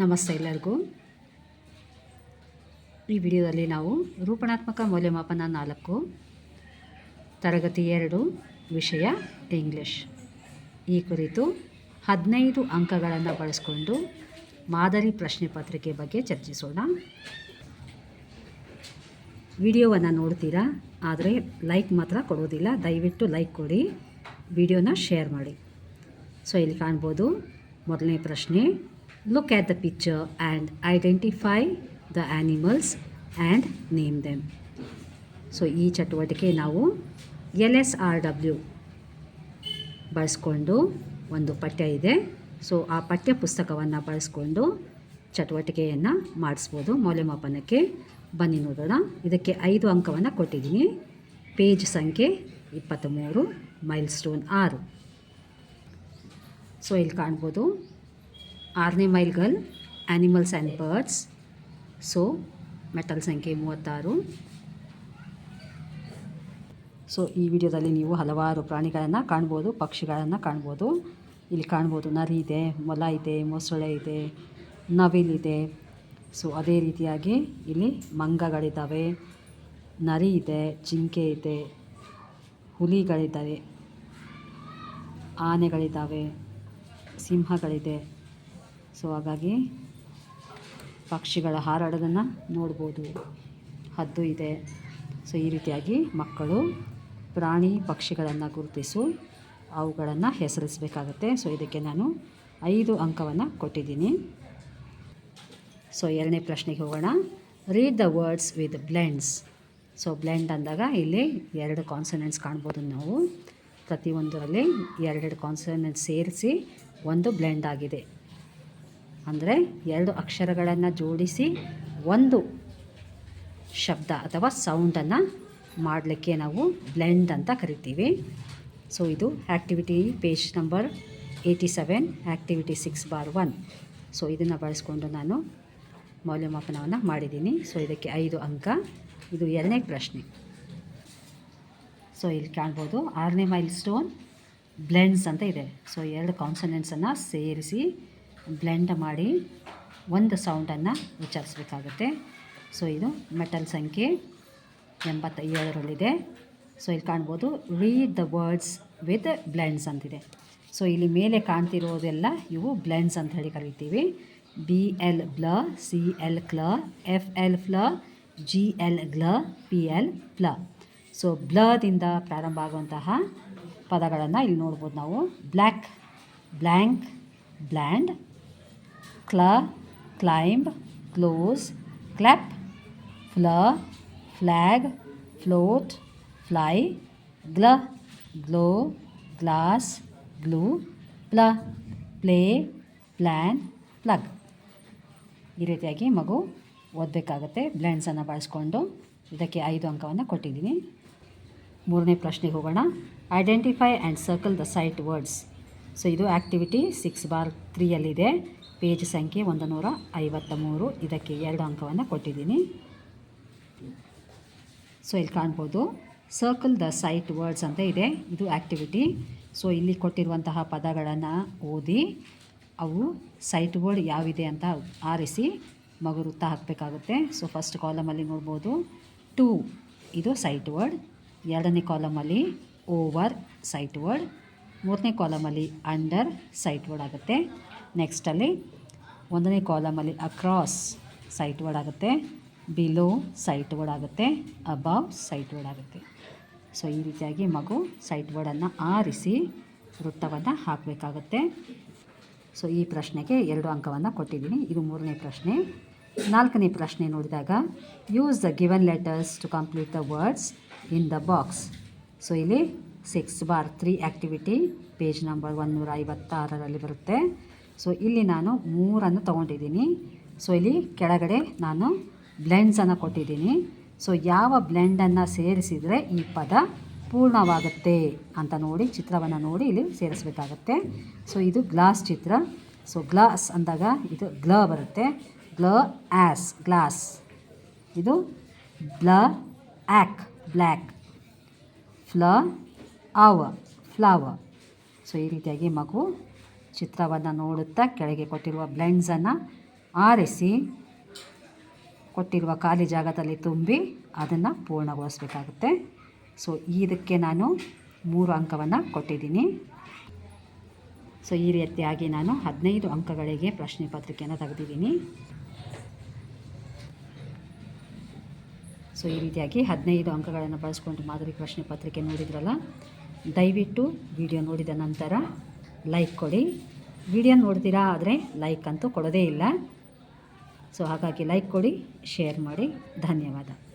ನಮಸ್ತೆ ಎಲ್ಲರಿಗೂ. ಈ ವಿಡಿಯೋದಲ್ಲಿ ನಾವು ರೂಪಣಾತ್ಮಕ ಮೌಲ್ಯಮಾಪನ ನಾಲ್ಕು, ತರಗತಿ ಎರಡು, ವಿಷಯ ಇಂಗ್ಲಿಷ್. ಈ ಕುರಿತು ಹದಿನೈದು ಅಂಕಗಳನ್ನು ಬಳಸಿಕೊಂಡು ಮಾದರಿ ಪ್ರಶ್ನೆ ಪತ್ರಿಕೆ ಬಗ್ಗೆ ಚರ್ಚಿಸೋಣ. ವಿಡಿಯೋವನ್ನು ನೋಡ್ತೀರಾ? ಆದರೆ ಲೈಕ್ ಮಾತ್ರ ಕೊಡೋದಿಲ್ಲ. ದಯವಿಟ್ಟು ಲೈಕ್ ಕೊಡಿ, ವಿಡಿಯೋನ ಶೇರ್ ಮಾಡಿ. ಸೊ, ಇಲ್ಲಿ ಕಾಣ್ಬೋದು ಮೊದಲನೇ ಪ್ರಶ್ನೆ. Look at the picture and identify the animals and name them so ಈ ಚಟುವಟಿಕೆ ನಾವು ಎಲ್ ಎಸ್ ಆರ್ ಡಬ್ಲ್ಯೂ ಬಳಸ್ಕೊಂಡು ಒಂದು ಪಠ್ಯ ಇದೆ. ಸೊ ಆ ಪಠ್ಯ ಪುಸ್ತಕವನ್ನು ಬಳಸ್ಕೊಂಡು ಚಟುವಟಿಕೆಯನ್ನು ಮಾಡಿಸ್ಬೋದು. ಮೌಲ್ಯಮಾಪನಕ್ಕೆ ಬನ್ನಿ ನೋಡೋಣ. ಇದಕ್ಕೆ ಐದು ಅಂಕವನ್ನು ಕೊಟ್ಟಿದ್ದೀನಿ. ಪೇಜ್ ಸಂಖ್ಯೆ ಇಪ್ಪತ್ತ್ಮೂರು ಮೈಲ್ ಸ್ಟೋನ್ ಆರು. ಸೊ ಇಲ್ಲಿ ಕಾಣ್ಬೋದು. ಆರನೇ ಮೈಲ್ಗಲ್ ಆ್ಯನಿಮಲ್ಸ್ ಆ್ಯಂಡ್ ಬರ್ಡ್ಸ್ ಸೊ ಮೆಟಲ್ ಸಂಖ್ಯೆ ಮೂವತ್ತಾರು. ಸೊ ಈ ವಿಡಿಯೋದಲ್ಲಿ ನೀವು ಹಲವಾರು ಪ್ರಾಣಿಗಳನ್ನು ಕಾಣ್ಬೋದು, ಪಕ್ಷಿಗಳನ್ನು ಕಾಣ್ಬೋದು. ಇಲ್ಲಿ ಕಾಣ್ಬೋದು ನರಿ ಇದೆ, ಮೊಲ ಇದೆ, ಮೊಸಳೆ ಇದೆ ನವಿಲಿದೆ ಸೊ ಅದೇ ರೀತಿಯಾಗಿ ಇಲ್ಲಿ ಮಂಗಗಳಿದ್ದಾವೆ, ನರಿ ಇದೆ, ಜಿಂಕೆ ಇದೆ, ಹುಲಿಗಳಿದ್ದಾವೆ, ಆನೆಗಳಿದ್ದಾವೆ, ಸಿಂಹಗಳಿದೆ. ಸೊ ಹಾಗಾಗಿ ಪಕ್ಷಿಗಳ ಹಾರಾಡೋದನ್ನು ನೋಡ್ಬೋದು. ಹದ್ದು ಇದೆ. ಸೊ ಈ ರೀತಿಯಾಗಿ ಮಕ್ಕಳು ಪ್ರಾಣಿ ಪಕ್ಷಿಗಳನ್ನು ಗುರುತಿಸು, ಅವುಗಳನ್ನು ಹೆಸರಿಸಬೇಕಾಗತ್ತೆ. ಸೊ ಇದಕ್ಕೆ ನಾನು ಐದು ಅಂಕವನ್ನು ಕೊಟ್ಟಿದ್ದೀನಿ. ಸೊ ಎರಡನೇ ಪ್ರಶ್ನೆಗೆ ಹೋಗೋಣ. Read the words with blends so blend ಅಂದಾಗ ಇಲ್ಲಿ ಎರಡು ಕಾನ್ಸನೆಂಟ್ಸ್ ಕಾಣ್ಬೋದು ನಾವು. ಪ್ರತಿಯೊಂದರಲ್ಲಿ ಎರಡೆರಡು ಕಾನ್ಸನೆಂಟ್ ಸೇರಿಸಿ ಒಂದು ಬ್ಲೆಂಡ್ ಆಗಿದೆ. ಅಂದರೆ ಎರಡು ಅಕ್ಷರಗಳನ್ನು ಜೋಡಿಸಿ ಒಂದು ಶಬ್ದ ಅಥವಾ ಸೌಂಡನ್ನು ಮಾಡಲಿಕ್ಕೆ ನಾವು ಬ್ಲೆಂಡ್ ಅಂತ ಕರಿತೀವಿ. ಸೊ ಇದು activity page number eighty seven activity six bar one so ಇದನ್ನು ಬಳಸ್ಕೊಂಡು ನಾನು ಮೌಲ್ಯಮಾಪನವನ್ನು ಮಾಡಿದ್ದೀನಿ. ಸೊ ಇದಕ್ಕೆ ಐದು ಅಂಕ. ಇದು ಎರಡನೇ ಪ್ರಶ್ನೆ. ಸೊ ಇಲ್ಲಿ ಕಾಣ್ಬೋದು ಆರನೇ ಮೈಲ್ ಸ್ಟೋನ್ ಬ್ಲೆಂಡ್ಸ್ ಅಂತ ಇದೆ. ಸೊ ಎರಡು ಕಾನ್ಸನೆಂಟ್ಸನ್ನು ಸೇರಿಸಿ ಬ್ಲೆಂಡ್ ಮಾಡಿ ಒಂದು ಸೌಂಡನ್ನು ಉಚ್ಚರಿಸ್ಬೇಕಾಗುತ್ತೆ. ಸೊ ಇದು ಮೆಟಲ್ ಸಂಖ್ಯೆ ಎಂಬತ್ತ ಏಳರಲ್ಲಿದೆ ಸೊ ಇಲ್ಲಿ ಕಾಣ್ಬೋದು read the words with blends ಅಂತಿದೆ. ಸೊ ಇಲ್ಲಿ ಮೇಲೆ ಕಾಣ್ತಿರೋದೆಲ್ಲ ಇವು ಬ್ಲೆಂಡ್ಸ್ ಅಂತ ಹೇಳಿ ಕರಿತೀವಿ. B L ಬ್ಲ C L ಕ್ಲ F L ಫ್ಲ G L ಗ್ಲ P L ಪ್ಲ so ಬ್ಲದಿಂದ ಪ್ರಾರಂಭ ಆಗುವಂತಹ ಪದಗಳನ್ನು ಇಲ್ಲಿ ನೋಡ್ಬೋದು ನಾವು. Black blank bland ಕ್ಲ climb close clap, ಫ್ಲ flag float, fly ಗ್ಲ glow glass glue ಪ್ಲ play plan plug ಈ ರೀತಿಯಾಗಿ ಮಗು ಓದಬೇಕಾಗತ್ತೆ ಬ್ಲೆಂಡ್ಸನ್ನು ಬಳಸ್ಕೊಂಡು. ಇದಕ್ಕೆ ಐದು ಅಂಕವನ್ನು ಕೊಟ್ಟಿದ್ದೀನಿ. ಮೂರನೇ ಪ್ರಶ್ನೆಗೆ ಹೋಗೋಣ. Identify and circle the sight words so ಇದು ಆ್ಯಕ್ಟಿವಿಟಿ ಸಿಕ್ಸ್ ಬಾರ್ ತ್ರೀಯಲ್ಲಿದೆ ಪೇಜ್ ಸಂಖ್ಯೆ ಒಂದು ನೂರ ಐವತ್ತ ಮೂರು ಇದಕ್ಕೆ ಎರಡು ಅಂಕವನ್ನು ಕೊಟ್ಟಿದ್ದೀನಿ. ಸೊ ಇಲ್ಲಿ ಕಾಣ್ಬೋದು. ಸರ್ಕಲ್ ದ ಸೈಟ್ ವರ್ಡ್ಸ್ ಅಂತ ಇದೆ. ಇದು ಆ್ಯಕ್ಟಿವಿಟಿ ಸೊ ಇಲ್ಲಿ ಕೊಟ್ಟಿರುವಂತಹ ಪದಗಳನ್ನು ಓದಿ, ಅವು ಸೈಟ್ ವರ್ಡ್ ಯಾವಿದೆ ಅಂತ ಆರಿಸಿ ಮಗು ವೃತ್ತ ಹಾಕಬೇಕಾಗುತ್ತೆ ಸೊ ಫಸ್ಟ್ ಕಾಲಮಲ್ಲಿ ನೋಡ್ಬೋದು. ಟೂ ಇದು ಸೈಟ್ ವರ್ಡ್ ಎರಡನೇ ಕಾಲಮಲ್ಲಿ ಓವರ್ ಸೈಟ್ ವರ್ಡ್ ಮೂರನೇ ಕಾಲಮಲ್ಲಿ ಅಂಡರ್ ಸೈಟ್ ವರ್ಡ್ ಆಗುತ್ತೆ. ನೆಕ್ಸ್ಟಲ್ಲಿ ಒಂದನೇ ಕಾಲಮಲ್ಲಿ ಅಕ್ರಾಸ್ ಸೈಟ್ ವರ್ಡ್ ಆಗುತ್ತೆ ಬಿಲೋ ಸೈಟ್ ವರ್ಡ್ ಆಗುತ್ತೆ ಅಬವ್ ಸೈಟ್ ವರ್ಡ್ ಆಗುತ್ತೆ. ಸೊ ಈ ರೀತಿಯಾಗಿ ಮಗು ಸೈಟ್ ವರ್ಡನ್ನು ಆರಿಸಿ ವೃತ್ತವನ್ನು ಹಾಕಬೇಕಾಗುತ್ತೆ. ಸೊ ಈ ಪ್ರಶ್ನೆಗೆ ಎರಡು ಅಂಕವನ್ನು ಕೊಟ್ಟಿದ್ದೀನಿ. ಇದು ಮೂರನೇ ಪ್ರಶ್ನೆ. ನಾಲ್ಕನೇ ಪ್ರಶ್ನೆ ನೋಡಿದಾಗ use the given letters to complete the words in the box so ಇಲ್ಲಿ six bar three activity page number ಒನ್ನೂರ ಐವತ್ತಾರರಲ್ಲಿ ಬರುತ್ತೆ. ಸೊ ಇಲ್ಲಿ ನಾನು ಮೂರನ್ನು ತೊಗೊಂಡಿದ್ದೀನಿ. ಸೊ ಇಲ್ಲಿ ಕೆಳಗಡೆ ನಾನು ಬ್ಲೆಂಡ್ಸನ್ನು ಕೊಟ್ಟಿದ್ದೀನಿ. ಸೊ ಯಾವ ಬ್ಲೆಂಡನ್ನು ಸೇರಿಸಿದರೆ ಈ ಪದ ಪೂರ್ಣವಾಗುತ್ತೆ ಅಂತ ನೋಡಿ, ಚಿತ್ರವನ್ನು ನೋಡಿ ಇಲ್ಲಿ ಸೇರಿಸಬೇಕಾಗತ್ತೆ. ಸೊ ಇದು ಗ್ಲಾಸ್ ಚಿತ್ರ. ಸೊ ಗ್ಲಾಸ್ ಅಂದಾಗ ಇದು ಗ್ಲ ಬರುತ್ತೆ. ಗ್ಲ ಆ್ಯಸ್ ಗ್ಲಾಸ್. ಇದು ಬ್ಲ ಆ್ಯಕ್ ಬ್ಲ್ಯಾಕ್. ಫ್ಲ ಆವ ಫ್ಲವರ್ ಸೊ ಈ ರೀತಿಯಾಗಿ ಮಗು ಚಿತ್ರವನ್ನು ನೋಡುತ್ತಾ ಕೆಳಗೆ ಕೊಟ್ಟಿರುವ ಬ್ಲೆಂಡ್ಸನ್ನು ಆರಿಸಿ, ಕೊಟ್ಟಿರುವ ಖಾಲಿ ಜಾಗದಲ್ಲಿ ತುಂಬಿ ಅದನ್ನು ಪೂರ್ಣಗೊಳಿಸಬೇಕಾಗುತ್ತೆ. ಸೊ, ಇದಕ್ಕೆ ನಾನು ಮೂರು ಅಂಕವನ್ನು ಕೊಟ್ಟಿದ್ದೀನಿ. ಸೊ, ಈ ರೀತಿಯಾಗಿ ನಾನು ಹದಿನೈದು ಅಂಕಗಳಿಗೆ ಪ್ರಶ್ನೆ ಪತ್ರಿಕೆಯನ್ನು ತೆಗೆದಿದ್ದೀನಿ. ಸೊ, ಈ ರೀತಿಯಾಗಿ ಹದಿನೈದು ಅಂಕಗಳನ್ನು ಬಳಸ್ಕೊಂಡು ಮಾದರಿ ಪ್ರಶ್ನೆ ಪತ್ರಿಕೆ ನೋಡಿದ್ರಲ್ಲ, ದಯವಿಟ್ಟು ವಿಡಿಯೋ ನೋಡಿದ ನಂತರ ಲೈಕ್ ಕೊಡಿ. ವಿಡಿಯೋ ನೋಡ್ತೀರಾ ಆದರೆ ಲೈಕ್ ಅಂತೂ ಕೊಡೋದೇ ಇಲ್ಲ. ಸೊ ಹಾಗಾಗಿ ಲೈಕ್ ಕೊಡಿ ಶೇರ್ ಮಾಡಿ. ಧನ್ಯವಾದ.